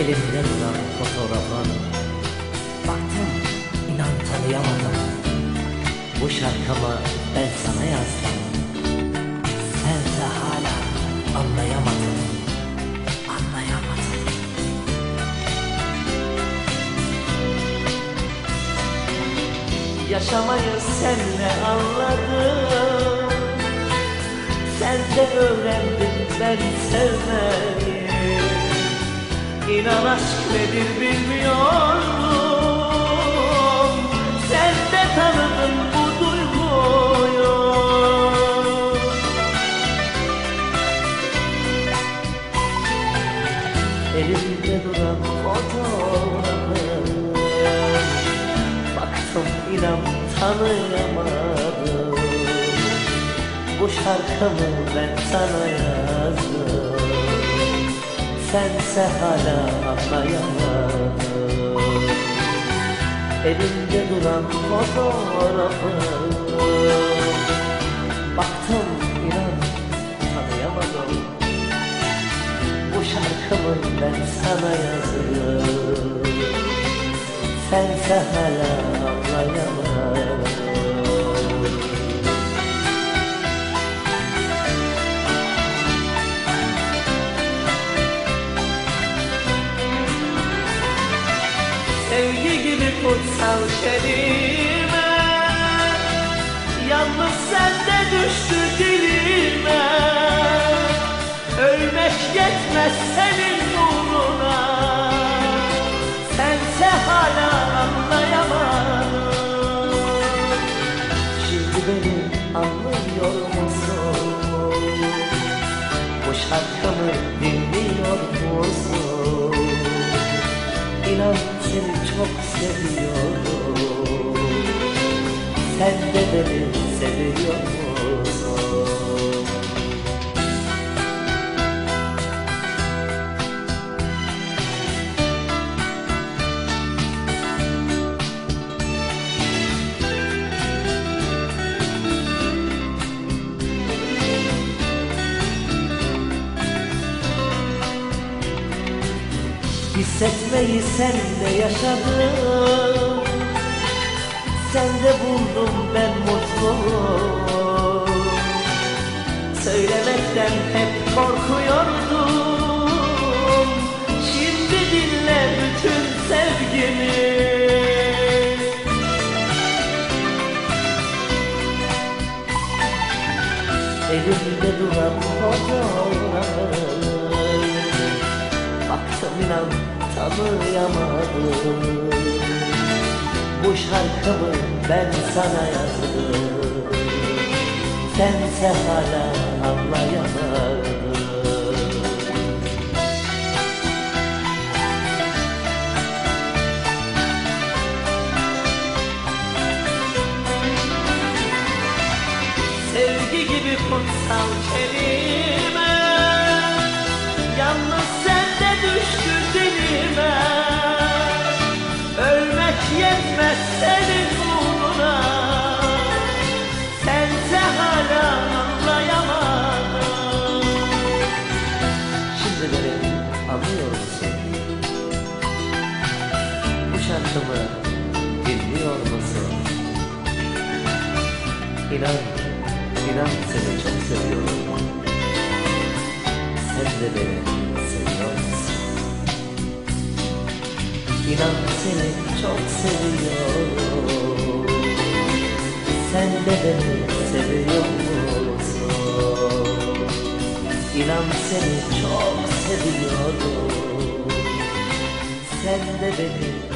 Elimde duran fotoğrafın Baktım inan tanıyamadım. Bu şarkımı ben sana yazdım. Sen de hala anlayamadın Anlayamadın Yaşamayı senle anladım. Sen de öğrendin ben sevmeyi İnan aşk nedir bilmiyordum Sen de tanıdın bu duyguyu. Elimde duran fotoğrafı Baktım inan tanıyamadım. Bu şarkımı ben sana yazdım Sense hala anlayamadın Elimde duran fotoğrafı. Baktım inan tanıyamadım. Bu şarkımı ben sana yazdım. Sense hala anlayamadın kutsal kelime Yalnız sende düştü dilime Ölmek yetmez senin uğruna Sense hala anlayamadın Şimdi beni anlıyor musun? Bu şarkımı dinliyor musun? İnan seni çok seviyorum. Sen de beni seviyor Hissetmeyi sen de yaşadın. Sen de buldum ben mutluluğu Söylemekten hep korkuyordum. Şimdi dinle bütün sevgimi. Elimde duran fotoğrafı tanıyamadım Bu şarkımı ben sana yazdım. Sense hala anlayamadın Sevgi gibi kutsal kelime. Yalnız sende düştü Ölmek yetmez senin uğruna Sense hala anlayamadın Şimdi beni anlıyor? Bu şarkımı dinliyor musun? İnan, inan seni çok seviyorum. Sen de beni İnan seni çok seviyorum. Sen de beni seviyor musun? İnan seni çok seviyorum. Sen de beni